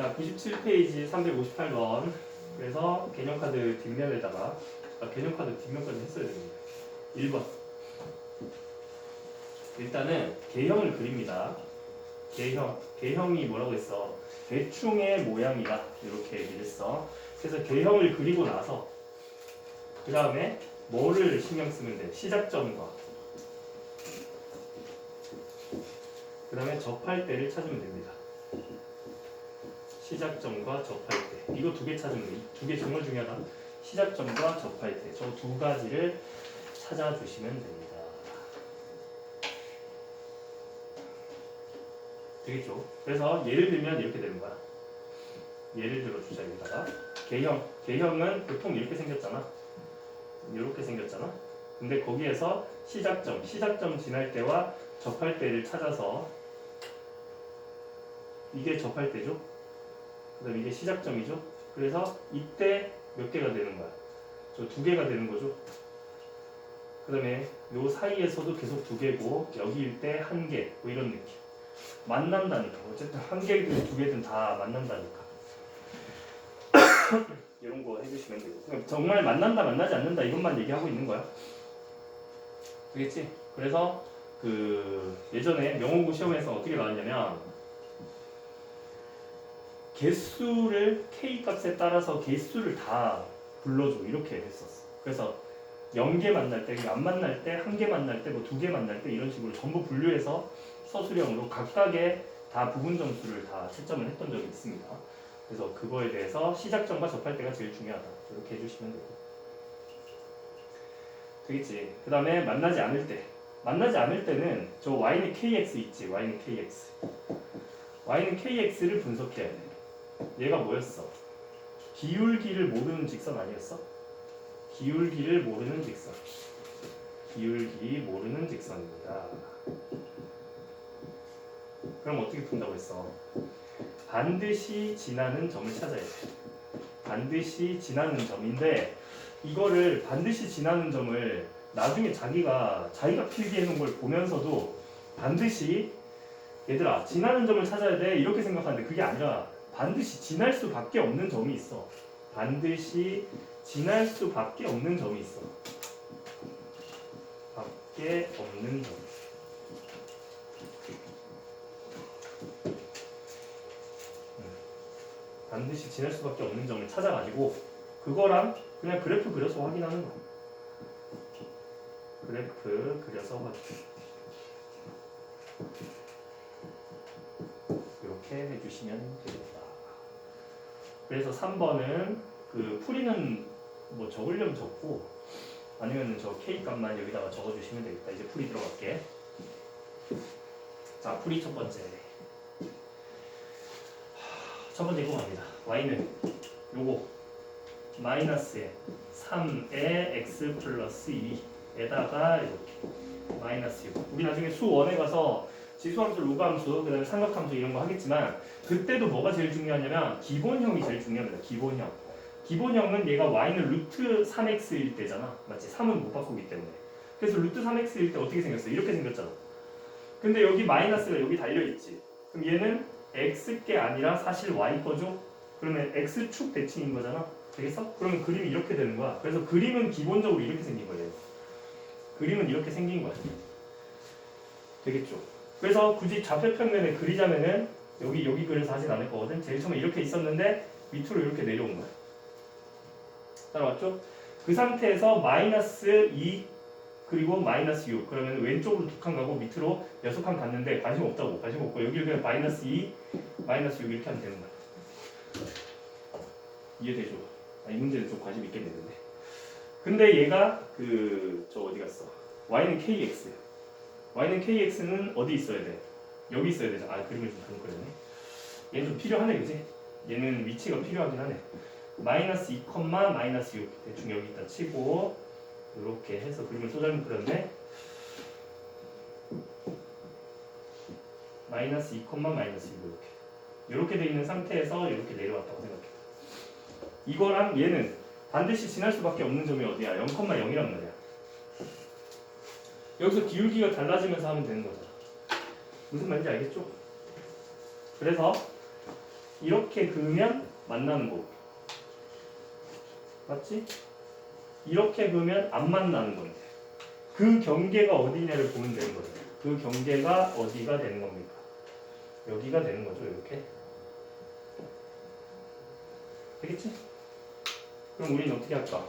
자, 97페이지 358번. 그래서 개념카드 뒷면에다가 아, 개념카드 뒷면까지 했어야 됩니다. 1번. 일단은 개형을 그립니다. 개형. 개형이 뭐라고 했어? 대충의 모양이다. 이렇게 얘기를 했어. 그래서 개형을 그리고 나서 그 다음에 뭐를 신경 쓰면 돼? 시작점과 그 다음에 접할 때를 찾으면 됩니다. 시작점과 접할 때 이거 두 개 찾으면 돼. 두 개 정말 중요하다. 시작점과 접할 때 저 두 가지를 찾아주시면 됩니다. 되겠죠? 그래서 예를 들면 이렇게 되는 거야. 예를 들어 주자 여기다가 개형 개형은 보통 이렇게 생겼잖아. 이렇게 생겼잖아. 근데 거기에서 시작점 시작점 지날 때와 접할 때를 찾아서 이게 접할 때죠. 그다음 이게 시작점이죠. 그래서 이때 몇 개가 되는 거야? 저 두 개가 되는 거죠. 그다음에 요 사이에서도 계속 두 개고 여기일 때 한 개, 뭐 이런 느낌. 만난다니까. 어쨌든 한 개든 두 개든 다 만난다니까. 이런 거 해주시면 되고. 그냥 정말 만난다, 만나지 않는다 이것만 얘기하고 있는 거야. 알겠지? 그래서 그 예전에 명호고 시험에서 어떻게 나왔냐면 개수를 k 값에 따라서 개수를 다 불러줘 이렇게 했었어. 그래서 0개 만날 때, 안 만날 때, 한 개 만날 때, 뭐 두 개 만날 때 이런 식으로 전부 분류해서 서술형으로 각각의 다 부분 점수를 다 채점을 했던 적이 있습니다. 그래서 그거에 대해서 시작점과 접할 때가 제일 중요하다. 이렇게 해주시면 되고. 되겠지. 그 다음에 만나지 않을 때. 만나지 않을 때는 저 y는 kx 있지. y는 kx. y는 kx를 분석해야 돼. 얘가 뭐였어? 기울기를 모르는 직선 아니었어? 기울기를 모르는 직선. 기울기 모르는 직선입니다. 그럼 어떻게 푼다고 했어? 반드시 지나는 점을 찾아야 돼. 반드시 지나는 점인데 이거를 반드시 지나는 점을 나중에 자기가 자기가 필기해 놓은 걸 보면서도 반드시 얘들아 지나는 점을 찾아야 돼 이렇게 생각하는데 그게 아니라 반드시 지날 수밖에 없는 점이 있어. 반드시 지날 수밖에 없는 점이 있어. 밖에 없는 점. 음. 반드시 지날 수밖에 없는 점을 찾아가지고 그거랑 그냥 그래프 그려서 확인하는 거야. 그래프 그려서 확인. 이렇게 해주시면 됩니다. 그래서 3번은 그 풀이는 뭐 적으려면 적고 아니면 저 k 값만 여기다가 적어주시면 되겠다. 이제 풀이 들어갈게. 자, 풀이 첫 번째. 하, 첫 번째 이거 갑니다. y는 요거 마이너스에 3에 x 플러스 2에다가 이렇게 마이너스 6. 우리 나중에 수 1에 가서 지수함수, 로그함수, 그다음에 삼각함수 이런 거 하겠지만 그때도 뭐가 제일 중요하냐면 기본형이 제일 중요합니다. 기본형. 기본형은 얘가 y는 루트 3x일 때잖아. 맞지? 3은 못 바꾸기 때문에. 그래서 루트 3x일 때 어떻게 생겼어? 이렇게 생겼잖아. 근데 여기 마이너스가 여기 달려 있지. 그럼 얘는 x게 아니라 사실 y 거죠? 그러면 x축 대칭인 거잖아. 되겠어? 그러면 그림이 이렇게 되는 거야. 그래서 그림은 기본적으로 이렇게 생긴 거예요. 그림은 이렇게 생긴 거야. 되겠죠? 그래서 굳이 좌표 평면에 그리자면은 여기 여기 그려서 하진 않을 거거든. 제일 처음에 이렇게 있었는데 밑으로 이렇게 내려온 거야. 따라왔죠? 그 상태에서 마이너스 2 그리고 마이너스 6 그러면 왼쪽으로 두 칸 가고 밑으로 여섯 칸 갔는데 관심 없다고 관심 없고 여기를 그냥 마이너스 2 마이너스 6 이렇게 하면 되는 거야. 이해되죠? 아, 이 문제는 좀 관심 있겠는데. 근데 얘가 그 저 어디 갔어? y는 kx. Y는 kx는 어디 있어야 돼? 여기 있어야 되죠. 아 그림을 좀 잘못 그렸네. 얘는 좀 필요하네, 그지? 얘는 위치가 필요하긴 하네. 마이너스 2, 마이너스 6 대충 여기 있다 치고 이렇게 해서 그림을 또 잘못 그렸네. 마이너스 2, 마이너스 6 이렇게 이렇게 돼 있는 상태에서 이렇게 내려왔다고 생각해. 이거랑 얘는 반드시 지날 수밖에 없는 점이 어디야? 0,0이란 말이야. 여기서 기울기가 달라지면서 하면 되는 거잖아. 무슨 말인지 알겠죠? 그래서 이렇게 그으면 만나는 거고 맞지? 이렇게 그으면 안 만나는 건데 그 경계가 어디냐를 보면 되는 거죠 그 경계가 어디가 되는 겁니까? 여기가 되는 거죠 이렇게 되겠지? 그럼 우리는 어떻게 할까?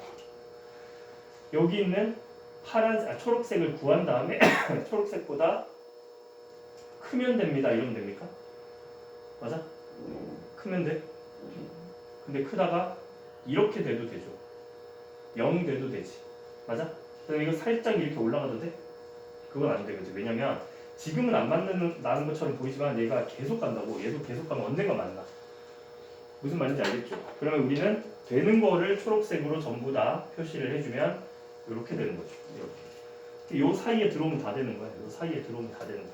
여기 있는 파란 아, 초록색을 구한 다음에 초록색보다 크면 됩니다. 이러면 됩니까? 맞아? 크면 돼. 근데 크다가 이렇게 돼도 되죠. 0 돼도 되지. 맞아? 그럼 이거 살짝 이렇게 올라가도 돼? 그건 안 되거든. 왜냐면 지금은 안 맞는 나는 것처럼 보이지만 얘가 계속 간다고. 얘도 계속 가면 언젠가 만나. 무슨 말인지 알겠죠? 그러면 우리는 되는 거를 초록색으로 전부 다 표시를 해주면 이렇게 되는 거죠. 이렇게. 요 사이에 들어오면 다 되는 거야. 요 사이에 들어오면 다 되는 거야.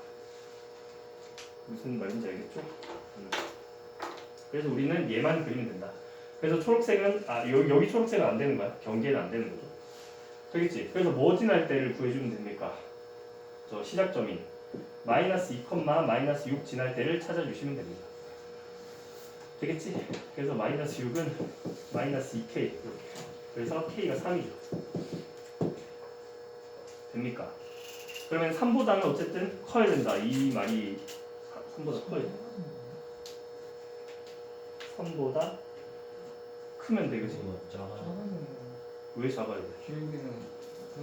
무슨 말인지 알겠죠? 음. 그래서 우리는 얘만 그리면 된다. 그래서 초록색은 아 여기, 여기 초록색은 안 되는 거야. 경계는 안 되는 거죠. 되겠지? 그래서 뭐 지날 때를 구해주면 됩니까? 저 시작점인 마이너스 2, 마이너스 6 지날 때를 찾아주시면 됩니다. 되겠지? 그래서 마이너스 6은 마이너스 2k 이렇게. 그래서 k가 3이죠. 됩니까? 그러면 3보다는 어쨌든 커야 된다. 이 말이 3보다 커야 돼. 3보다 크면 돼, 그치? 왜 작아야 돼?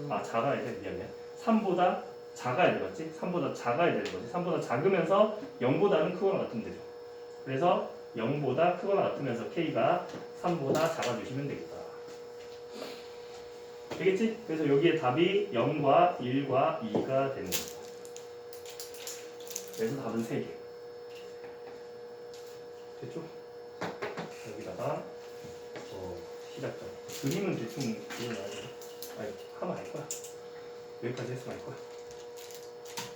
아, 작아야 돼. 미안해. 3보다 작아야 돼, 맞지? 3보다 작아야 되는 거지. 3보다 작으면서 0보다는 크거나 같으면 되죠. 그래서 0보다 크거나 같으면서 k가 3보다 작아주시면 되겠다. 되겠지? 그래서 여기에 답이 0과 1과 2가 되는 거죠. 그래서 답은 3개. 됐죠? 여기다가 어, 시작점. 그림은 대충 그려놔야 돼. 아니, 하면 알 거야. 여기까지 했으면 알 거야.